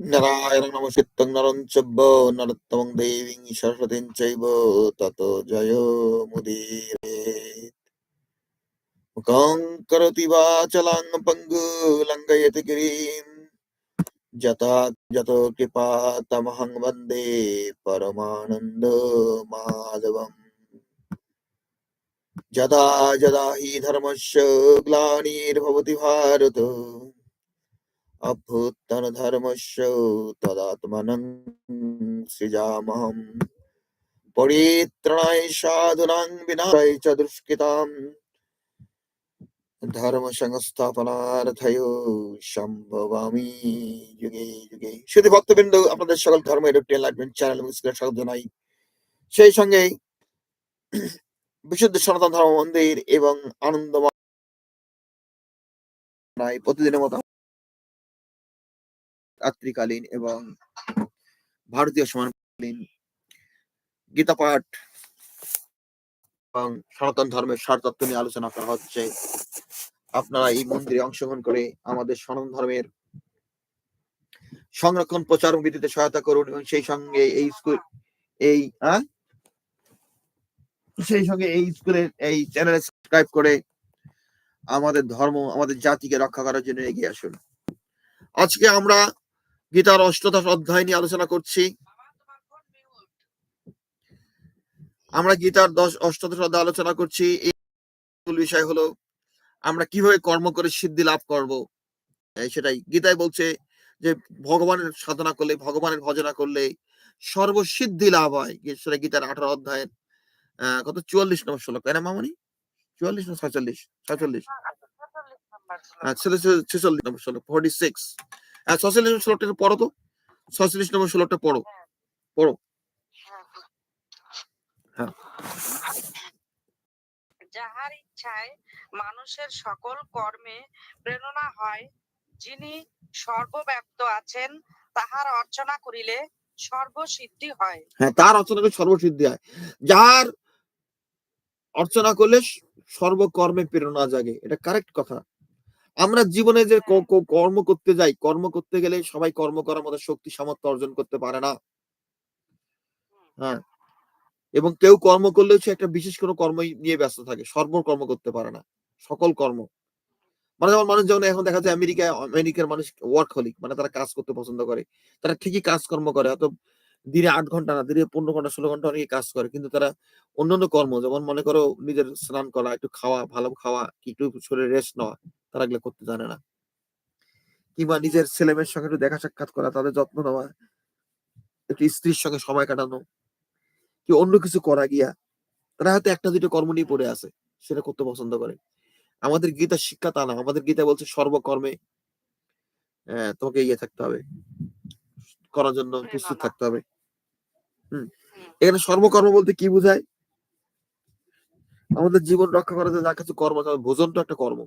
নারায়ণ নমস্কৃত্যং নরং চব্য নরোত্তমং দেবীং সরস্বতীং চৈব তত জয় মুদীরে মুখং করোতি বাচলাং পঙ্গু লঙ্ঘয়তি গিরিম যতা যত কৃপা তমহং বন্দে পরমানন্দ মাধবম যদা যদা হি ধর্মস্য গ্লানির্ভবতি ভারত অভ্যুত্থানধর্মস্য তদাত্মনং সৃজামহম পরিত্রাণায় সাধুনাং বিনাশায় চ দুষ্কৃতাম ধর্ম সংস্থাপনার্থয় সম্ভবামি যুগে যুগে শুধু ভক্তবৃন্দ আপনাদের সকল ধর্ম এডুক্ট এনলাইটমেন্ট চ্যানেল মিসকে স্বাগত জানাই সেই সঙ্গে বিশুদ্ধ সনাতন ধর্ম মন্দির এবং আনন্দময়। প্রতিদিনের মতো রাত্রিকালীন এবং ভারতীয় সমানকালীন গীতা পাঠ এবং সনাতন ধর্মের সারতত্ত্ব নিয়ে আলোচনা করা হচ্ছে। আপনারা এই মন্দিরে অংশগ্রহণ করে আমাদের সনাতন ধর্মের সংরক্ষণ প্রচার ও বিধিতে সহায়তা করুন এবং সেই সঙ্গে এই স্কুল, এই সেই সঙ্গে এই স্কুলের এই চ্যানেলে সাবস্ক্রাইব করে আমাদের ধর্ম, আমাদের জাতিকে রক্ষা করার জন্য এগিয়ে আসুন। আজকে আমরা গীতার অষ্টদশ অধ্যায় নিয়ে আলোচনা করছি। আমরা গীতার দশ অষ্টদশ অধ্যায় আলোচনা করছি। এই মূল বিষয় হলো আমরা কীভাবে কর্ম করে সিদ্ধি লাভ করব? সেটাই। গীতায় বলছে যে ভগবানের সাধনা করলে ভগবানের ভজনা করলে সর্বসিদ্ধি লাভ হয়। সেটা গীতার আঠারো অধ্যায়ের কত? চুয়াল্লিশ নম্বর শ্লোক তাই না মামনি? চুয়াল্লিশ না ছয়চল্লিশ? ছয়চল্লিশ। ছেচল্লিশ নম্বর শ্লোক ফোর্টি সিক্স নম্বর একটু পড়ো তো। নম্বর শ্লোকটা পড়ো। পড়ো। হ্যাঁ। যাহার ইচ্ছায় মানুষের সকল কর্মে প্রেরণা হয় যিনি সর্বব্যাপ্ত আছেন তাহার অর্চনা করিলে সর্বসিদ্ধি হয়। হ্যাঁ তার অর্চনা করলে সর্বসিদ্ধি হয়। যার অর্চনা করলে সর্বকর্মে প্রেরণা জাগে। এটা কারেক্ট কথা। আমরা জীবনে যে ক- কর্ম করতে যাই কর্ম করতে গেলে সবাই কর্ম করার মতো শক্তি সামর্থ্য অর্জন করতে পারে না। হ্যাঁ। এবং কেউ কর্ম করলেও সে একটা বিশেষ কোনো কর্মই নিয়ে ব্যস্ত থাকে সর্বকর্ম করতে পারে না সকল কর্ম। মানে যেমন মানুষ যেমন এখন দেখা যায় আমেরিকায় আমেরিকার মানুষ ওয়ার্ক হলিক মানে তারা কাজ করতে পছন্দ করে তারা ঠিকই কাজকর্ম করে হয়তো দিনে আট ঘণ্টা না দিনে পনেরো ঘণ্টা ষোলো ঘণ্টা অনেকে কাজ করে কিন্তু তারা অন্যান্য কর্ম যেমন মনে করো নিজের স্নান করা একটু খাওয়া ভালো খাওয়া একটু শরীরে রেস্ট নেওয়া তারা এগুলো করতে জানে না। কিংবা নিজের ছেলে মেয়ের সঙ্গে একটু দেখা সাক্ষাৎ করা তাদের যত্ন নেওয়া একটু স্ত্রীর সঙ্গে সময় কাটানো কি অন্য কিছু করা গিয়া তারা হয়তো একটা দুটো কর্ম নিয়ে পড়ে আছে সেটা করতে পছন্দ করে। আমাদের গীতার শিক্ষা তা না আমাদের গীতা বলছে সর্বকর্মে আহ, তোমাকে ইয়ে থাকতে হবে। করার জন্য প্রস্তুত থাকতে হবে। হুম। এখানে সর্বকর্ম বলতে কি বোঝায়? আমাদের জীবন রক্ষা করার যা কিছু কর্ম আছে, আমাদের ভোজনটা একটা কর্ম।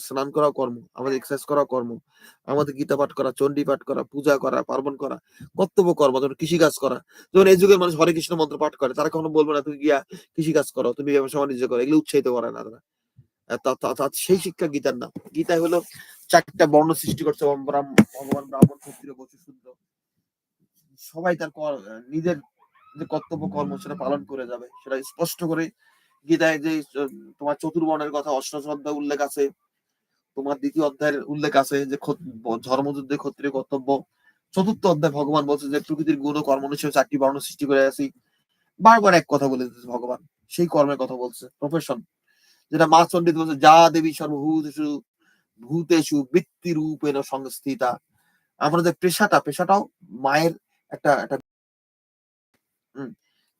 স্নান করাও কর্ম, আমাদের এক্সারসাইজ করাও কর্ম, আমাদের গীতা পাঠ করা, চণ্ডী পাঠ করা, পূজা করা, পার্বণ করা, কর্তব্য কর্ম, যেমন কৃষি কাজ করা। যেমন এই যুগের মানুষ হরে কৃষ্ণ মন্ত্র পাঠ করে, তারা কখনো বলবে না, তুমি গিয়া কৃষি কাজ করো, তুমি ব্যবসা বাণিজ্য করো, এগুলো উৎসাহিত করে না তারা। সেই শিক্ষা গীতার নাম। গীতায় হলো চারটা বর্ণ সৃষ্টি করছে, ভগবান ব্রাহ্মণ, ক্ষত্রিয়, বসু, শূদ্র। সবাই তার কর- নিজের যে কর্তব্য কর্ম, সেটা পালন করে যাবে। সেটা স্পষ্ট করে গীতায় যে, তোমার চতুর্বর্ণের কথা অধ্যায় উল্লেখ আছে। তোমার দ্বিতীয় অধ্যায়ের উল্লেখ আছে যে ধর্মযুদ্ধে ক্ষত্রিয় কর্তব্য। চতুর্থ অধ্যায় ভগবান বলছে যে প্রকৃতির গুণ ও কর্ম অনুসারে চারটি বর্ণ সৃষ্টি করে আছি বারবার এক কথা বলে দিতেছে ভগবান। সেই কর্মের কথা বলছে। প্রফেশন যেটা মা চন্ডিত বলছে, যা দেবী সর্বভূতেষু, ভূতেষু বৃত্তি রূপেণ সংস্থিতা। আমরা যে পেশাটা, পেশাটাও মায়ের একটা একটা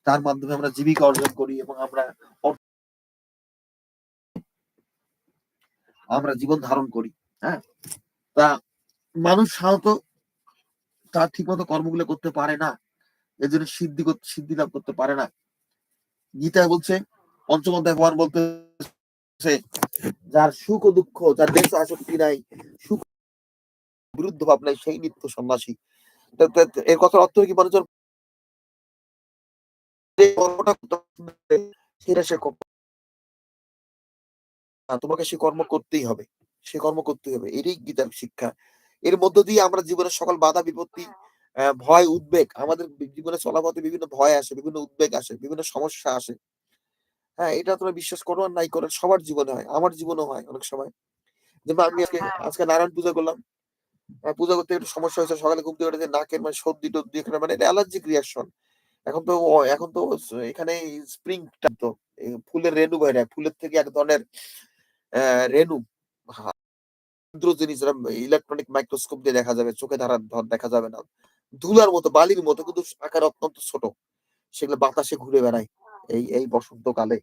তার মাধ্যমে আমরা জীবিকা অর্জন করি এবং আমরা আমরা জীবন ধারণ করি হ্যাঁ? তা মানুষ সাধারণত তার ঠিক মতো কর্মগুলো করতে পারে না এর জন্য সিদ্ধি সিদ্ধি লাভ করতে পারে না। গীতায় বলছে পঞ্চম অধ্যায় ভগবান বলতেছে যার সুখ ও দুঃখ যার দেশ আসক্তি নাই সুখ বিরুদ্ধ ভাব নাই সেই নিত্য সন্ন্যাসী। এর কথার অর্থ কি হবে, সেটা সে তোমাকে সে কর্ম করতেই হবে। সে কর্ম করতেই হবে। এটাই গীতার শিক্ষা। এর মধ্য দিয়ে আমরা জীবনের সকল বাধা বিপত্তি ভয় উদ্বেগ আমাদের জীবনে চলাপথে বিভিন্ন ভয় আসে বিভিন্ন উদ্বেগ আসে বিভিন্ন সমস্যা আসে। হ্যাঁ এটা তোমরা বিশ্বাস করো আর নাই করো সবার জীবনে হয় আমার জীবনেও হয় অনেক সময়। যেমন আমি আজকে আজকে নারায়ণ পূজা করলাম। পূজা করতে একটু সমস্যা হয়েছে সকালে ঘুম থেকে উঠে নাকের মানে সর্দি টর্দি এখানে মানে অ্যালার্জিক রিয়াকশন এখন তো এখন তো এখানে স্প্রিং তো। ফুলের রেণু বের হয় ফুলের থেকে এক ধরনের ক্ষুদ্র জিনিস ইলেকট্রনিক মাইক্রোস্কোপ দিয়ে দেখা যাবে চোখে ধরা দেখা যাবে না। ধুলার মতো বালির মতো কিন্তু আকার অত্যন্ত ছোট। সেগুলো বাতাসে ঘুরে বেড়ায় এই এই বসন্তকালে।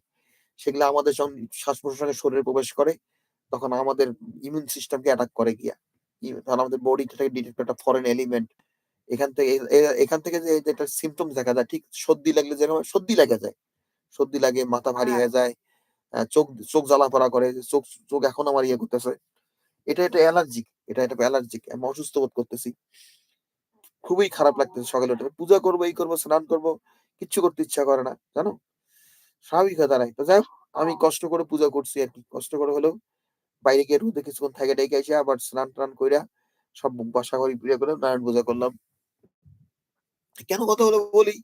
সেগুলো আমাদের যখন শ্বাস প্রশ্বাসের শরীরে প্রবেশ করে তখন আমাদের ইমিউন সিস্টেমকে অ্যাটাক করে গিয়া। তখন আমাদের বডি থেকে ডিটেক্ট একটা ফরেন এলিমেন্ট এখান থেকে এখান থেকে যে যেটা সিমটমস দেখা যায় ঠিক সর্দি লাগলে যেরকম সর্দি লাগা যায়। সর্দি লাগে মাথা ভারী হ্যাঁ। হয়ে যায় চোখ চোখ জ্বালা পড়া করে চোখ চোখ এখন আমার ইয়ে করতেছে। এটা এটা অ্যালার্জিক এটা এটা অ্যালার্জিক আমি অসুস্থ বোধ করতেছি। খুবই খারাপ লাগতেছে সকালে উঠে। পূজা করব, এই করব, স্নান করব, কিচ্ছু করতে ইচ্ছা করে না, জানো? স্বাভাবিক হয়ে দাঁড়ায়। তো যাই আমি কষ্ট করে পূজা করছি আর কি। কষ্ট করে হলেও বাইরে গিয়ে রোদে কিছুক্ষণ থেকে ডেকে এসে আবার স্নান টান কইরা সব বাসা ঘরে প্রিয় করে নারায়ণ পূজা করলাম। কেন কথা হলো বলি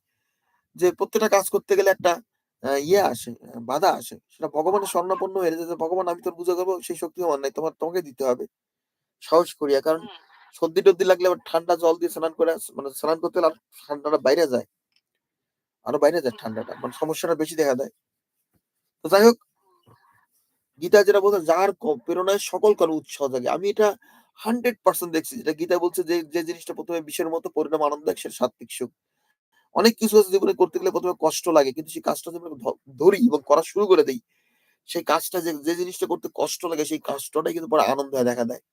যে প্রত্যেকটা কাজ করতে গেলে একটা ইয়ে আসে বাধা আসে। সেটা ভগবানের স্বর্ণাপন্ন হয়ে যায় যে ভগবান আমি তোর পূজা করব সেই শক্তি আমার নাই তোমার তোমাকে দিতে হবে। সাহস করিয়া কারণ সর্দি টর্দি লাগলে আবার ঠান্ডা জল দিয়ে স্নান করে মানে স্নান করতে আর ঠান্ডাটা বাইরে যায়। আরও বাইরে যায় ঠান্ডাটা মানে সমস্যাটা বেশি দেখা দেয়। তো যাই হোক গীতা যেটা বলছে যার প্রেরণায় সকল কর্ম উৎসাহ জাগে। আমি এটা হান্ড্রেড পার্সেন্ট দেখছি। যেটা গীতা বলছে যে যে জিনিসটা প্রথমে বিষের মতো পরিণাম আনন্দ সেটা সাত্বিক সুখ। অনেক কিছু আছে জীবনে করতে গেলে প্রথমে কষ্ট লাগে কিন্তু সেই কাজটা যখন ধরি এবং করা শুরু করে দেই সেই কাজটা যে যে জিনিসটা করতে কষ্ট লাগে সেই কাজটাই কিন্তু পরে আনন্দ হয়ে দেখা দেয়।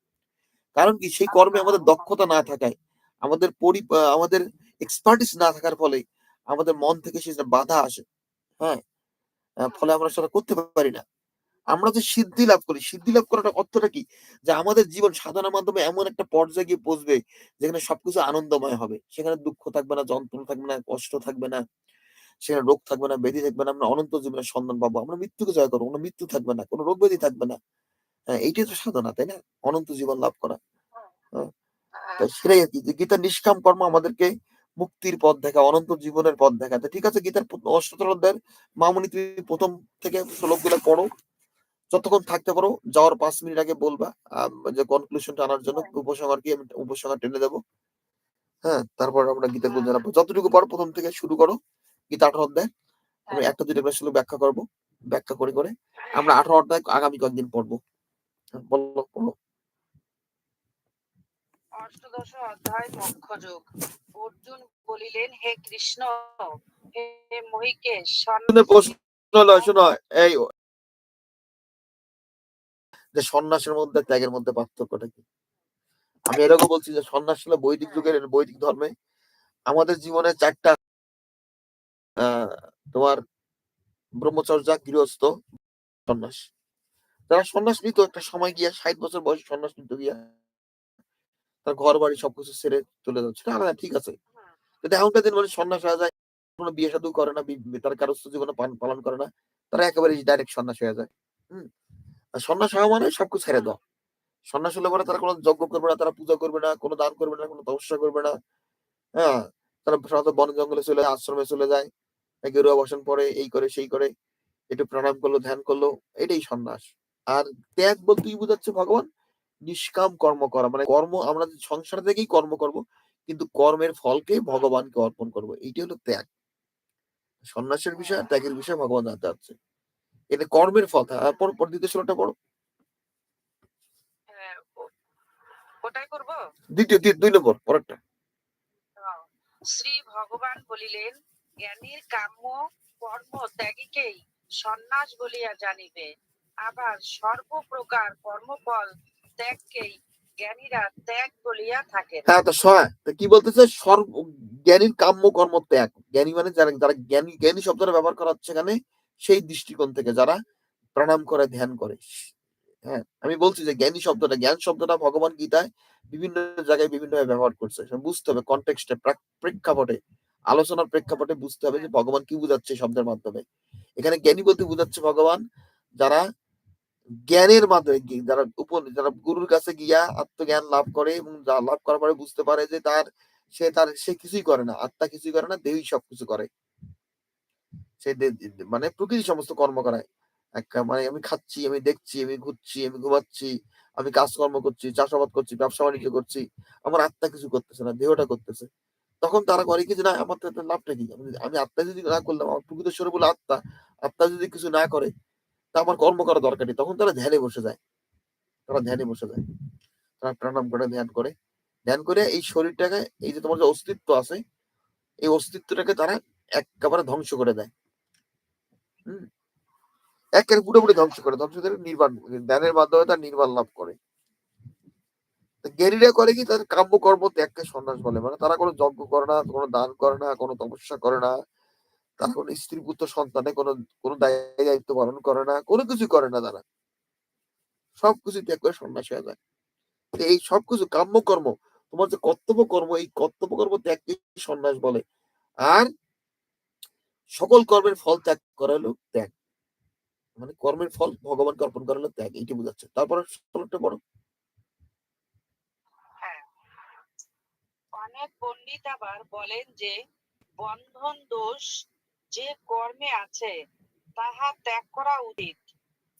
কারণ কি সেই কর্মে আমাদের দক্ষতা না থাকায় আমাদের পরি আমাদের এক্সপার্টিস না থাকার ফলে আমাদের মন থেকে সেটা বাধা আসে হ্যাঁ ফলে আমরা সেটা করতে পারি না। আমরা যে সিদ্ধি লাভ করি সিদ্ধি লাভ করাটা অর্থটা কি? যে আমাদের জীবন সাধনার মাধ্যমে এমন একটা পর্যায়ে গিয়ে পৌঁছবে যেখানে সবকিছু আনন্দময় হবে। সেখানে দুঃখ থাকবে না যন্ত্রণা থাকবে না কষ্ট থাকবে না সেখানে রোগ থাকবে না ব্যাধি থাকবে না আমরা অনন্ত জীবনের সন্ধান পাবো আমরা মৃত্যুকে জয় করব কোনো মৃত্যু থাকবে না কোনো রোগ ব্যাধি থাকবে না। হ্যাঁ এইটাই তো সাধনা তাই না? অনন্ত জীবন লাভ করা। হ্যাঁ, সেটাই আর কি। যে গীতার নিষ্কাম কর্ম আমাদেরকে মুক্তির পথ দেখা অনন্ত জীবনের পথ দেখা ঠিক আছে গীতার অষ্টতর অধ্যায়ের মামনি তুমি প্রথম থেকে শ্লোকগুলো পড়ো। যতক্ষণ থাকতে পারো যাওয়ার পাঁচ মিনিট আগে বলবা যে কনক্লুশনটা আনার জন্য উপসংহার কি আমি উপসংহার টেনে দেবো? হ্যাঁ তারপর আমরা গীতা গুলো জানাব। যতটুকু পারো প্রথম থেকে শুরু করো গীতা আঠারো অধ্যায়। আমি একটা দুটো করে ব্যাখ্যা করব ব্যাখ্যা করে করে। আমরা আঠারো অধ্যায় আগামী কয়েকদিন পড়ব। হ্যাঁ, বলো বলো। অষ্টদশ অধ্যায় মুখ্য যোগ অর্জুন বলিলেন হে কৃষ্ণ হে মহিকেশ প্রশ্ন হলো শোনো এই যে সন্ন্যাসের মধ্যে ত্যাগের মধ্যে পার্থক্যটা কি? আমি এরকম বলছি যে সন্ন্যাস হলো বৈদিক যুগের বৈদিক ধর্মে। আমাদের জীবনে চারটা তোমার ব্রহ্মচর্যা, গৃহস্থ, সন্ন্যাস। যারা সন্ন্যাস নিত একটা সময় গিয়া, ষাট বছর বয়সে সন্ন্যাস নিত গিয়া, তার ঘর বাড়ি সবকিছু ছেড়ে চলে যাচ্ছে না ঠিক আছে। কিন্তু এখনকার দিন মানে সন্ন্যাস হয়ে যায়, কোনো বিয়ে সাধু করে না তার বি- তারা কারও জীবনে পালন করে না। তারা একেবারে ডাইরেক্ট সন্ন্যাস হয়ে যায়। হম? সন্ন্যাস হওয়া মানে সবকিছু ছেড়ে দাও। সন্ন্যাস হলে পরে তারা কোনো যজ্ঞ করবে না তারা পূজা করবে না কোনো দান করবে না কোনো তপস্যা করবে না। হ্যাঁ তারা সাধারণত বন জঙ্গলে চলে যায় আশ্রমে চলে যায়। গেরুয়া বসন পরে এই করে সেই করে একটু প্রণাম করল ধ্যান করল এটাই সন্ন্যাস। আর ত্যাগ বলতে কি বোঝাচ্ছে ভগবান? নিষ্কাম কর্ম করা মানে কর্ম আমরা সংসার থেকেই কর্ম করব কিন্তু কর্মের ফলকে ভগবানকে অর্পণ করব এইটি হলো ত্যাগ। সন্ন্যাসের বিষয় ত্যাগের বিষয় ভগবান জানতে চাচ্ছে। এটা কর্মের ফল তারপর পর দ্বিতীয় শ্লোকটা পড়ো। হ্যাঁ, ওটাই করব? দ্বিতীয় দ্বি- দুই নম্বর পরেরটা। শ্রী ভগবান বলিলেন জ্ঞানীর কাম্য কর্ম ত্যাগীকেই সন্ন্যাস বলিয়া জানিবে। আবার সর্বপ্রকার কর্মফল ত্যাগকেই জ্ঞানীরা ত্যাগ বলিয়া থাকেন। হ্যাঁ তো সহায় তো কি বলতেছে সর্ব জ্ঞানীর কাম্য কর্ম ত্যাগ। জ্ঞানী মানে যারা যারা জ্ঞানী জ্ঞানী শব্দটা ব্যবহার করা হচ্ছে এখানে সেই দৃষ্টিকোণ থেকে যারা প্রণাম করে, ধ্যান করে। হ্যাঁ আমি বলছি যে জ্ঞানী শব্দটা, জ্ঞান শব্দটা ভগবান গীতায় বিভিন্ন জায়গায় বিভিন্নভাবে ব্যবহার করছে। বুঝতে হবে কনটেক্সটে প্রেক্ষাপটে, আলোচনার প্রেক্ষাপটে বুঝতে হবে যে ভগবান কি বুঝাচ্ছে শব্দের মাধ্যমে। এখানে জ্ঞানী বলতে বুঝাচ্ছে ভগবান যারা জ্ঞানের মাধ্যমে যারা উপর, যারা গুরুর কাছে গিয়া আত্মজ্ঞান লাভ করে এবং যা লাভ করার পরে বুঝতে পারে যে তার, সে তার, সে কিছুই করে না। আত্মা কিছুই করে না, দেহই সবকিছু করে। সে মানে প্রকৃতি সমস্ত কর্ম করায়। মানে আমি খাচ্ছি, আমি দেখছি, আমি ঘুরছি, আমি ঘুমাচ্ছি, আমি কাজকর্ম করছি, চাষাবাদ করছি, ব্যবসা বাণিজ্য করছি, আমার আত্মা কিছু করতেছে না, দেহটা করতেছে। তখন তারা করে কি না, আমার তো লাভটা কি? আমি আত্মা যদি না করলাম, আমার প্রকৃত স্বরূপ বলে আত্মা। আত্মা যদি কিছু না করে, তা আমার কর্ম করা দরকার নেই। তখন তারা ধ্যানে বসে যায়। তারা ধ্যানে বসে যায়। তারা প্রাণায়াম করে, ধ্যান করে। ধ্যান করে এই শরীরটাকে, এই যে তোমার যে অস্তিত্ব আছে, এই অস্তিত্বটাকে তারা একেবারে ধ্বংস করে দেয়। একের পুরোপুরি ধ্বংস করে ধ্বংস করে নির্বাণ, ধ্যানের মাধ্যমে তার নির্বাণ লাভ করে। জ্ঞানীরা করে কি, তাদের কাম্য কর্ম ত্যাগকে সন্ন্যাস বলে। মানে তারা কোনো যজ্ঞ করে না, কোনো দান করে না, কোনো তপস্যা করে না। তারা কোনো স্ত্রী, পুত্র সন্তানে কোনো কোনো দায়, দায়িত্ব পালন করে না, কোনো কিছু করে না তারা। সবকিছু ত্যাগ করে সন্ন্যাস হয়ে যায়। এই সবকিছু কাম্য কর্ম, তোমার যে কর্তব্য কর্ম, এই কর্তব্য কর্ম ত্যাগকে সন্ন্যাস বলে। আর সকল কর্মের ফল ত্যাগ করা হলো ত্যাগ। মানে কর্মের ফল ভগবানকে অর্পণ করা হলো ত্যাগ এইটি বোঝাচ্ছে। তারপরে পড়ো হ্যাঁ। অনেক পণ্ডিত আবার বলেন যে বন্ধন দোষ যে কর্মে আছে তাহা ত্যাগ করা উচিত।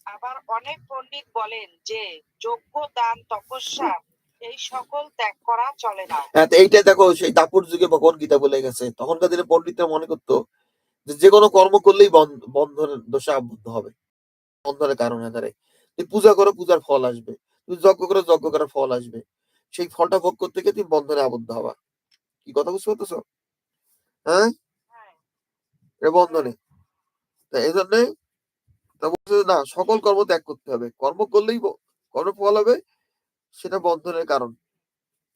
আবার অনেক পণ্ডিত বলেন যে যোগ্য দান তপস্যা এই সকল ত্যাগ করা চলে না। হ্যাঁ এইটা দেখো সেই দাপুর যুগে ভগবান গীতা বলে গেছে। তখনকার দিনে পণ্ডিতরা মনে করতো যে যে কোনো কর্ম করলেই বন্ধ- বন্ধনের দোষে আবদ্ধ হবে। বন্ধনের কারণে দাঁড়ায় তুমি পূজা করো পূজার ফল আসবে। তুমি যজ্ঞ করো যজ্ঞ করার ফল আসবে। সেই ফলটা ভোগ করতে গিয়ে তুমি বন্ধনে আবদ্ধ হবা। কি কথা বুঝতে পারতেছো? হ্যাঁ? হ্যাঁ। এটা বন্ধনে। তা এই জন্যে তা বলছে যে না সকল কর্ম ত্যাগ করতে হবে। কর্ম করলেই কর্ম ফল হবে সেটা বন্ধনের কারণ।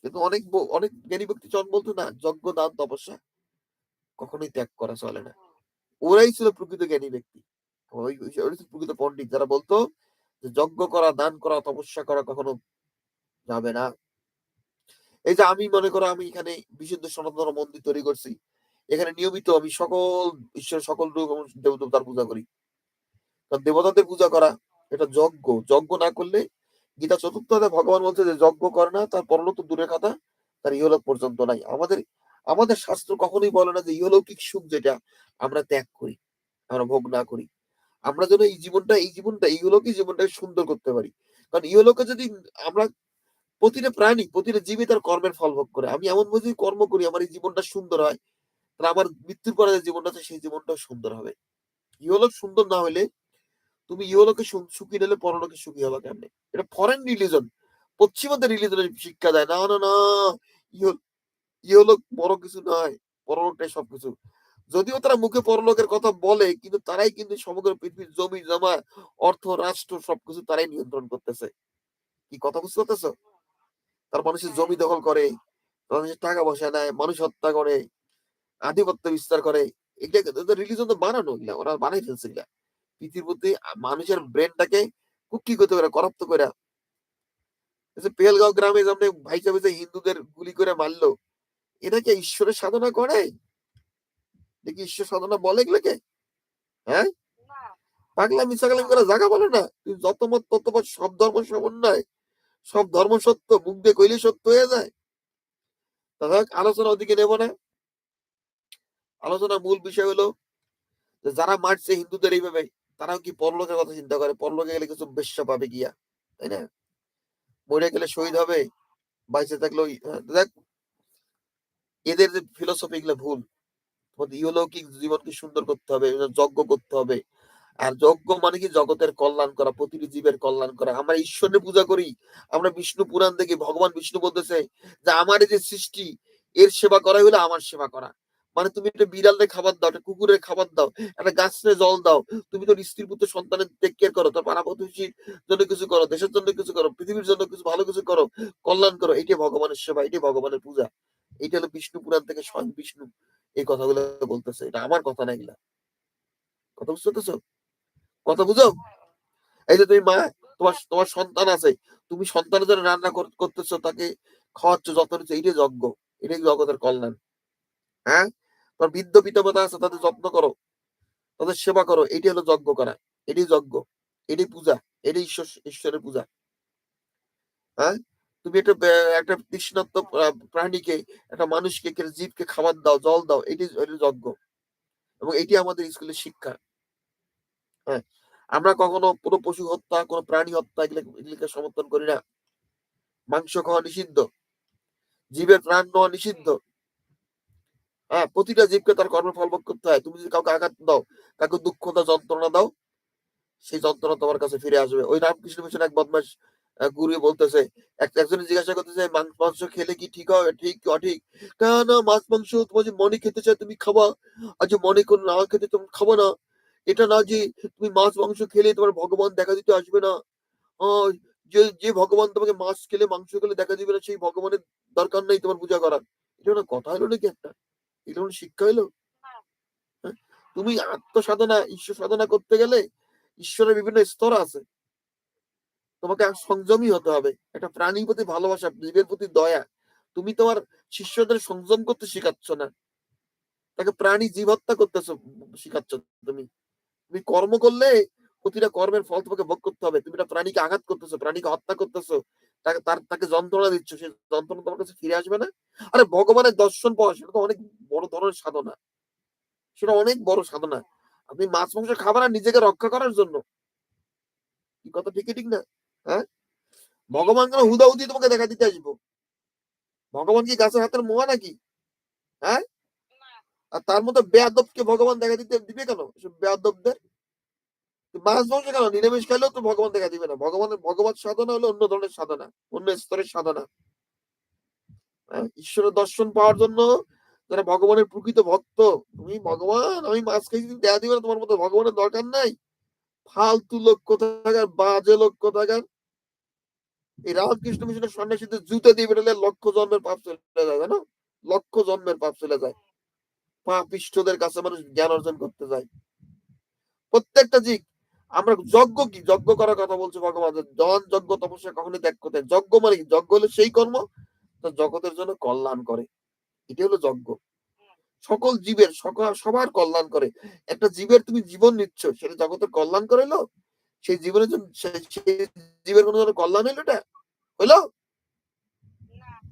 কিন্তু অনেক অনেক জ্ঞানী ব্যক্তি জন বলতো না যজ্ঞ দান তপস্যা কখনোই ত্যাগ করা চলে না। ওরাই ছিল প্রকৃত জ্ঞানী ব্যক্তি। প্রকৃত পণ্ডিত। যারা বলতো যে যজ্ঞ করা, দান করা, তপস্যা করা কখনো যাবে না। এই যে আমি মনে করো আমি এখানে বিশুদ্ধ সনাতন মন্দির তৈরি করছি। এখানে নিয়মিত আমি সকল ঈশ্বর সকল রূপ এবং দেবতার পূজা করি। কারণ দেবতাদের পূজা করা এটা যজ্ঞ। যজ্ঞ না করলে গীতা চতুর্থ ভগবান বলছে যে যজ্ঞ করে না, তার পরলোক তো দূরের কথা, তার ইহলোক পর্যন্ত নাই। আমাদের আমাদের শাস্ত্র কখনোই বলে না যে ইহলৌকিক সুখ যেটা আমরা ত্যাগ করি, আমরা ভোগ না করি। আমরা যেন এই জীবনটা এই জীবনটা ইহলোকই জীবনটাকে সুন্দর করতে পারি। কারণ ইহলোকে যদি আমরা প্রতিটা প্রাণী, প্রতিটা জীবী তার কর্মের ফল ভোগ করে। আমি এমন বুঝি কর্ম করি, আমার এই জীবনটা সুন্দর হয়, তাহলে আমার মৃত্যুর পরে যে জীবনটা আছে, সেই জীবনটাও সুন্দর হবে। ইহলোক সুন্দর না হলে তুমি ইহলোকে সুখী নিলে পরলোকে সুখী হবা কেমনে? এটা ফরেন রিলিজন পশ্চিমাদের রিলিজনের শিক্ষা দেয়, না না না ইহ ইহলোক বড় কিছু নয়, পরলোকটাই সবকিছু। যদিও তারা মুখে পরলোকের কথা বলে, কিন্তু তারাই কিন্তু সমগ্র পৃথিবীর জমি, জমা, অর্থ, রাষ্ট্র সবকিছু তারাই নিয়ন্ত্রণ করতেছে। কি কথা বুঝতে পারতেছো? তার মানুষের জমি দখল করে মানুষের টাকা পয়সা নেয়, মানুষ হত্যা করে, আধিপত্য বিস্তার করে। এটা রিলিজন তো বানানো, এগুলা ওরা বানাই ফেলছে এগুলা। পৃথিবীর প্রতি মানুষের ব্রেনটাকে কুক্ষিগত করে, করাপ্ত করে। পেলগাঁও গ্রামে যেমন ভাইসা ভাইসা হিন্দুদের গুলি করে মারলো এরা কি ঈশ্বরের সাধনা করে? দেখি ঈশ্বর সাধনা বলে এগুলোকে? হ্যাঁ? না। পাগলা মিসাগলামি করে জায়গা বলে না? তুই যত মত তত মত সব ধর্ম সমন্বয় সব ধর্ম সত্য মুখ দিয়ে কইলে সত্য হয়ে যায়। দাদা আলোচনা ওদিকে নেব না। আলোচনার মূল বিষয় হলো যে যারা মারছে হিন্দুদের এইভাবে তারাও কি পরলোকের কথা চিন্তা করে? পরলোকে গেলে কিছু বেশ্য পাবে গিয়া তাই না? মরে গেলে শহীদ হবে বাইসে থাকলেও হ্যাঁ, দেখ এদের যে ফিলোসফি গুলো ভুল। তোমাদের ইহলৌকিক জীবনকে সুন্দর করতে হবে যজ্ঞ করতে হবে। আর যজ্ঞ মানে কি? জগতের কল্যাণ করা, প্রতিটি জীবের কল্যাণ করা। আমরা ঈশ্বরের পূজা করি। আমরা বিষ্ণু পুরাণ দেখি ভগবান বিষ্ণু বলতেছে যে, আমার যে সৃষ্টি, এর সেবা করাই হলো আমার সেবা করা। মানে তুমি একটা বিড়ালের খাবার দাও, একটা কুকুরের খাবার দাও, একটা গাছের জল দাও। তুমি তোর স্ত্রী পুত্র সন্তানের টেক কেয়ার করো তোর পাড়া প্রতিবেশীর জন্য কিছু করো, দেশের জন্য কিছু করো, পৃথিবীর জন্য কিছু, ভালো কিছু করো, কল্যাণ করো, এটাই ভগবানের সেবা, এটাই ভগবানের পূজা। এটা হলো বিষ্ণু পুরাণ থেকে স্বয়ং বিষ্ণু। এই কথাগুলো বলতেছে। এটা আমার কথা না এগুলা। কথা বুঝতে পারতেছো কথা বুঝো? এই যে তুমি মা তোমার তোমার সন্তান আছে। তুমি সন্তানের জন্য রান্না কর- করতেছো তাকে খাওয়াচ্ছ যত্ন নিচ্ছ এইটাই যজ্ঞ। এটাই জগতের কল্যাণ। হ্যাঁ? তোমার বৃদ্ধ পিতামাতা আছে তাদের যত্ন করো। তাদের সেবা করো। এটি হলো যজ্ঞ করা। এটাই যজ্ঞ। এটাই পূজা। এটা ঈশ্বর ঈশ্বরের পূজা। হ্যাঁ? তুমি একটা একটা তৃষ্ণাত্ম প্রাণীকে, একটা মানুষকে, একটা জীবকে খাবার দাও, জল দাও, এটি যজ্ঞ। এবং এটি আমাদের স্কুলের শিক্ষা। হ্যাঁ আমরা কখনো কোনো পশু হত্যা, কোনো প্রাণী হত্যা এগুলিকে সমর্থন করি না। মাংস খাওয়া নিষিদ্ধ। জীবের প্রাণ নেওয়া নিষিদ্ধ। হ্যাঁ প্রতিটা জীবকে তার কর্মের ফল ভোগ করতে হয়। তুমি যদি কাউকে আঘাত দাও, কাউকে দুঃখ দাও যন্ত্রণা দাও, সেই যন্ত্রণা তোমার কাছে ফিরে আসবে। ওই রামকৃষ্ণ মিশন এক বদমাস গুরু বলতেছে, এক একজনে জিজ্ঞাসা করতেছে, মাংস মাংস খেলে কি ঠিক হবে ঠিক কি অঠিক? কেন মাছ মাংস তোমার যে মনে খেতে চায় তুমি খাবা। আর যে মনে করো না খেতে তুমি খাব না। এটা না যে তুমি মাছ মাংস খেলে তোমার ভগবান দেখা দিতে আসবে না। যে যে ভগবান তোমাকে মাছ খেলে, মাংস খেলে দেখা দিবে না, সেই ভগবানের দরকার নেই তোমার পূজা করার। এটা না কথা হলো নাকি একটা? এটা কোনো শিক্ষা হলো? হ্যাঁ? তুমি আত্মসাধনা, ঈশ্বর সাধনা করতে গেলে ঈশ্বরের বিভিন্ন স্তর আছে। তোমাকে সংযমী হতে হবে। একটা প্রাণীর প্রতি ভালোবাসা, জীবের প্রতি দয়া, তুমি তোমার শিষ্যদের সংযম করতে শিখাচ্ছ না। তাকে প্রাণী জীব হত্যা করতেছো শেখাচ্ছ তুমি। তুমি কর্ম করলে প্রতিটা কর্মের ফল তোমাকে ভোগ করতে হবে। তুমি একটা প্রাণীকে আঘাত করতেছো, প্রাণীকে হত্যা করতেছো, তাকে, তার, তাকে যন্ত্রণা দিচ্ছ, সেই যন্ত্রণা তোমার কাছে ফিরে আসবে না। আরে ভগবানের দর্শন পাওয়া, সেটা তো অনেক বড় ধরনের সাধনা। সেটা অনেক বড় সাধনা। আপনি মাছ, মাংস খাবার আর নিজেকে রক্ষা করার জন্য। কথা ঠিক ঠিক না? হ্যাঁ? ভগবান কেন হুদাহুদি তোমাকে দেখা দিতে আসব? ভগবান কি গাছের হাতের মোয়া নাকি? হ্যাঁ? আর তার মধ্যে বেয়াদবকে ভগবান দেখা দিতে দিবে কেন? বেয়াদবদের? মাছ মাংস কেন? নিরামিষ খাইলেও তো ভগবান দেখা দিবে না। ভগবানের ভগবত সাধনা হলো অন্য ধরনের সাধনা অন্য স্তরের সাধনা। হ্যাঁ? ঈশ্বরের দর্শন পাওয়ার জন্য যারা ভগবানের প্রকৃত ভক্ত তুমি ভগবান আমি মাছ খাইছি দেখা দিবে না তোমার মতো ভগবানের দরকার নাই। ফালতু লোক কোথাকার বাজে লোক কোথাকার। এই রামকৃষ্ণ মিশনের সন্ন্যাসীদের জুতো দিয়ে বেরোলে লক্ষ জন্মের পাপ চলে যায়, জানো? লক্ষ জন্মের পাপ চলে যায়। পাপিষ্ঠদের কাছে মানুষ জ্ঞান অর্জন করতে যায়। প্রত্যেকটা দিক আমরা যজ্ঞ কি? যজ্ঞ করার কথা বলছে ভগবান জন যজ্ঞ, তপস্যা কখনোই ত্যাগ করতে যজ্ঞ মানে কি? যজ্ঞ হলো সেই কর্ম যা জগতের জন্য কল্যাণ করে। এটা হলো যজ্ঞ। সকল জীবের, সকল, সবার কল্যাণ করে। একটা জীবের তুমি জীবন নিচ্ছ, সেটা জগতের কল্যাণ করে সেই জীবনের জন্য জীবের কোনো ধরনের কল্যাণ হলো এটা? না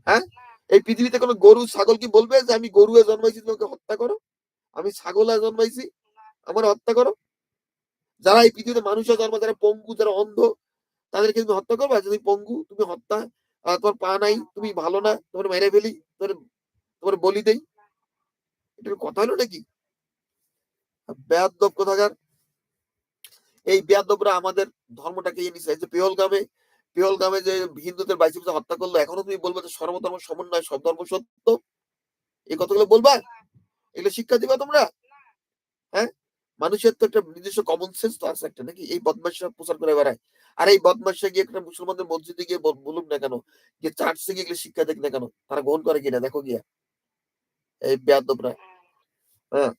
হ্যাঁ? এই পৃথিবীতে কোনো গরু, ছাগল কি বলবে যে আমি গরু জন্মাইছি তোমাকে হত্যা করো? আমি ছাগল জন্মাইছি, আমার হত্যা করো? যারা এই পৃথিবীতে মানুষ হয়ে জন্ম, যারা পঙ্গু, যারা অন্ধ, তাদেরকে তুমি হত্যা করবে? তুমি পঙ্গু, তুমি হত্যা তোমার পা নাই, তুমি ভালো না, তোমার মেরে ফেলি, তোমার তোমার বলি দেই? এটা কথা হলো নাকি বেয়াদব কোথাকার? এই বেয়াদবরা আমাদের ধর্মটাকে ইয়ে এই যে পেহলগামে পেহলগামে যে হিন্দুদের বাইশে হত্যা করল, এখনও তুমি বলবে যে সর্বধর্ম সমন্বয়, সব ধর্ম সত্য? এই কথাগুলো বলবা? এগুলো শিক্ষা দিবা তোমরা? হ্যাঁ? মানুষের তো একটা নিজস্ব কমন সেন্স তো আছে একটা, নাকি? এই বদমাশরা প্রচার করে বেড়ায়। আর এই বদমাশরা গিয়ে একটা মুসলমানদের মসজিদে গিয়ে বল- বলুক না কেন, যে চার্চে গিয়ে এগুলো শিক্ষা দেখ না কেন, তারা গ্রহণ করে কিনা? দেখো গিয়া। এই বেয়াদবরা হ্যাঁ?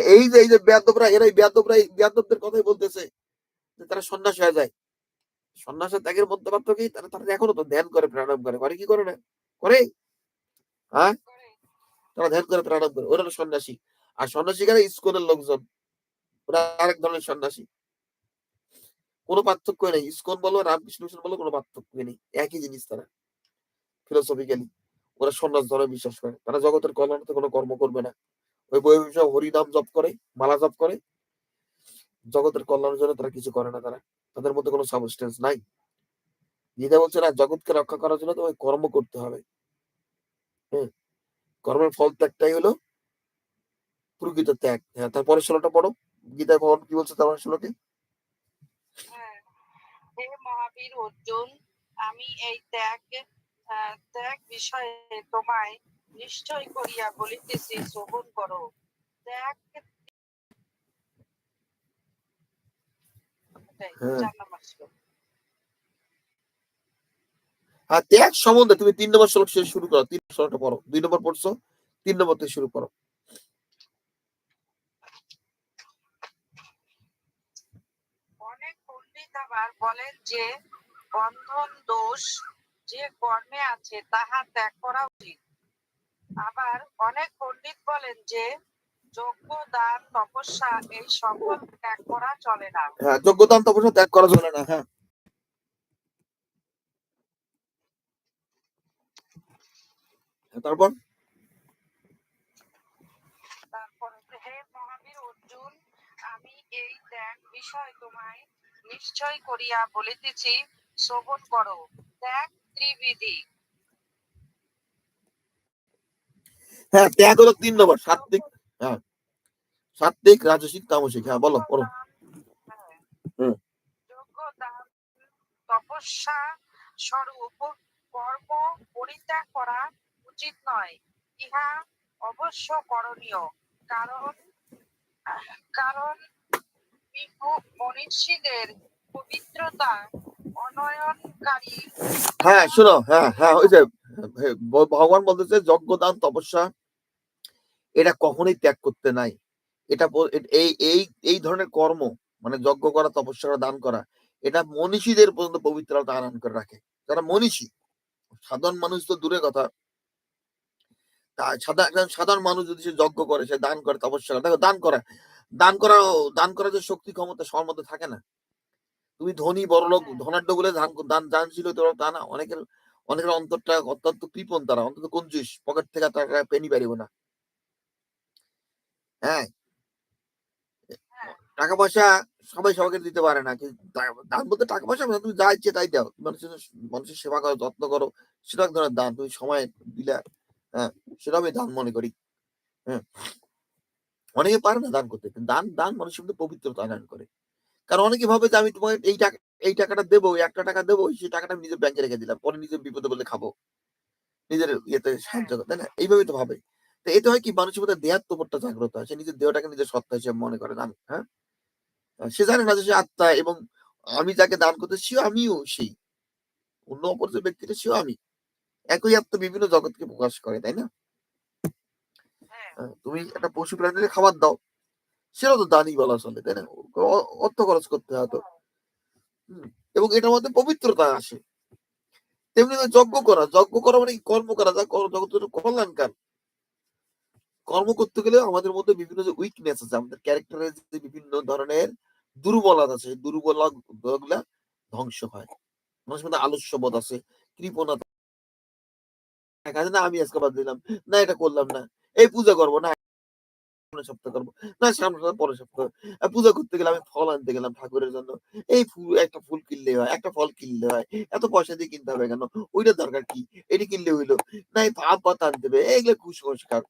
এই যে এই যে বেয়াদবরা এরাই বেয়াদবরা এই বেয়াদবদের কথাই বলতেছে। তারা সন্ন্যাস হয়ে যায়। সন্ন্যাসের ত্যাগের মধ্যে পার্থক্য কি? তারা তারা এখনও তো ধ্যান করে, প্রাণায়াম করে। করে কি করে না? করে? হ্যাঁ? তারা ধ্যান করে, প্রাণায়াম করে। ওরা সন্ন্যাসী। আর সন্ন্যাসী কারা ইস্কনের লোকজন। ওরা আরেক ধরনের সন্ন্যাসী। কোনো পার্থক্য নেই। ইস্কন বলো, রামকৃষ্ণ মিশন বলো, কোনো পার্থক্য নেই। একই জিনিস তারা। ফিলোসফিক্যালি ওরা সন্ন্যাস ধর্মে বিশ্বাস করে। তারা জগতের কল্যাণে কোনো কর্ম করবে না। ওই বই হরিনাম জপ করে, মালা জপ করে জগতের কল্যাণের জন্য তারা কিছু করে না তারা। তাদের মধ্যে কোনো সাবস্টেন্স নাই। গীতা বলছে না, জগৎকে রক্ষা করার জন্য তোমাকে কর্ম করতে হবে। হ্যাঁ কর্মের ফল ত্যাগটাই হলো প্রকৃত ত্যাগ। হ্যাঁ তারপরে ষোলোটা পড়ো। গীতা ভগবান কি বলছে তারপরে ষোলোকে হ্যাঁ। মহাবীর অর্জুন, আমি এই ত্যাগ ত্যাগ বিষয়ে তোমায় নিশ্চয় করিয়া বলিতেছি, শ্রবণ করো। ত্যাগ এটাই, হ্যাঁ। চার নম্বর শ্লোক। আর ত্যাগ সম্বন্ধে তুমি তিন নম্বর শ্লোক শুরু করো তিন শ্লোকটা পড়ো দুই নম্বর পড়ছো তিন নম্বর থেকে শুরু করো। অনেক পণ্ডিত আবার বলেন যে বন্ধন দোষ যে কর্মে আছে তাহা ত্যাগ করা উচিত। আবার অনেক পণ্ডিত বলেন যে যোগ্য দান তপস্যা এই ত্যাগ করা চলে না। হ্যাঁ, হ্যাঁ।, হ্যাঁ তারপর? মহাবীর আমি এই ত্যাগ বিষয় তোমায় নিশ্চয় করিয়া বলিতেছি শ্রবণ করো। ত্যাগ ত্রিবিধি। হ্যাঁ ত্যাগ হলো তিন নম্বর সাত্বিক হ্যাঁ সাত্বিক রাজসিক তামসিক হ্যাঁ বলো বলো। হুম। তপস্যা স্বরূপ কর্ম পরিত্যাগ করা উচিত নয় ইহা অবশ্য করণীয় কারণ কারণ মনীষীদের পবিত্রতা অনয়নকারী হ্যাঁ শোনো হ্যাঁ হ্যাঁ ওই যে ভগবান বলতেছে যজ্ঞ দান তপস্যা এটা কখনোই ত্যাগ করতে নাই। এটা এই এই এই ধরনের কর্ম মানে যজ্ঞ করা, তপস্যা করা, দান করা, এটা মনীষীদের পর্যন্ত পবিত্রতা আনয়ন করে রাখে। যারা মনীষী, সাধারণ মানুষ তো দূরে কথা। সাধারণ সাধারণ মানুষ যদি সে যজ্ঞ করে, সে দান করে, তপস্যা করে, দেখো দান করা দান করা, দান করার যে শক্তি, ক্ষমতা সবার মধ্যে থাকে না। তুমি ধনী, বড় লোক, ধনাঢ্য বলে দান দান দানশীল হতে পারো তা না, অনেকের অনেকের অন্তরটা অত্যন্ত কৃপণ তারা, অন্তত কঞ্জুস পকেট থেকে টাকা পেনি পারিব না। হ্যাঁ। টাকা পয়সা সবাই সবাইকে দিতে পারে না। দান বলতে টাকা পয়সা না তুমি যা ইচ্ছে তাই দাও। মানুষের মানুষের সেবা করো, যত্ন করো সেটা এক ধরনের দান। তুমি সময় দিলে হ্যাঁ সেটা আমি দান মনে করি। হ্যাঁ। অনেকে পারে না দান করতে। দান দান মানুষের মধ্যে পবিত্রতা দান করে। কারণ অনেকে ভাবে যে আমি তোমাকে এই টাকা, এই টাকাটা দেবো একটা টাকা দেবো, সেই টাকাটা আমি নিজের ব্যাংকে রেখে দিলাম। পরে নিজের বিপদে বলে খাব। নিজের ইয়েতে সাহায্য করে, তাই না? এইভাবে তো ভাবে। তো এতে হয় কি মানুষের মধ্যে দেহাত্মবোধটা জাগ্রত হয়। সে নিজের দেহটাকে নিজের সত্তা হিসেবে মনে করে দান হ্যাঁ? সে জানে না যে সে আত্মা এবং আমি যাকে দান করতে সেও আমিও সেই। অন্য অপর যে ব্যক্তিটা সেও আমি। একই আত্মা বিভিন্ন জগৎকে প্রকাশ করে তাই না? হ্যাঁ। হ্যাঁ, তুমি একটা পশু প্রাণীকে খাবার দাও সেটা তো দানই বলা চলে তাই না? অর্থ খরচ করতে হয় তো। হুম, এবং এটার মধ্যে পবিত্রতা আসে। তেমনি যজ্ঞ করা যজ্ঞ করা মানে কর্ম করা যা কর- জগতের কল্যাণকার। কর্ম করতে গেলে আমাদের মধ্যে বিভিন্ন যে উইকনেস আছে, আমাদের ক্যারেক্টারের যে বিভিন্ন ধরনের দুর্বলতা আছে, সেই দুর্বলতা ধ্বংস হয়। মানুষের মধ্যে আলস্যবোধ আছে, কৃপণতা যায়, না, আমি আজকে বাদ দিলাম, না, এটা করলাম না, এই পূজা করব, না সপ্তাহ করব, না, সামনের সপ্তাহ, পরের সপ্তাহ পূজা করতে গেলে আমি ফল আনতে গেলাম ঠাকুরের জন্য, এই ফুল, একটা ফুল কিনলে হয়, একটা ফল কিনলে হয়, এত পয়সা দিয়ে কিনতে হবে কেন ওইটা দরকার কি, এটি কিনলে হইল, না, এই আম পাতা আনতে হবে, এইগুলো কুসংস্কার।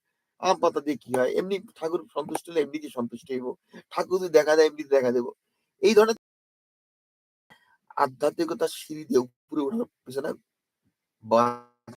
আম পাতা দিয়ে কি হয়? এমনি ঠাকুর সন্তুষ্ট হলে এমনি কি সন্তুষ্ট হইব। ঠাকুর যদি দেখা দেয় এমনি দেখা দেবো। এই ধরনের আধ্যাত্মিকতার সিঁড়ি দিয়ে উপরে ওঠার পিছনে বা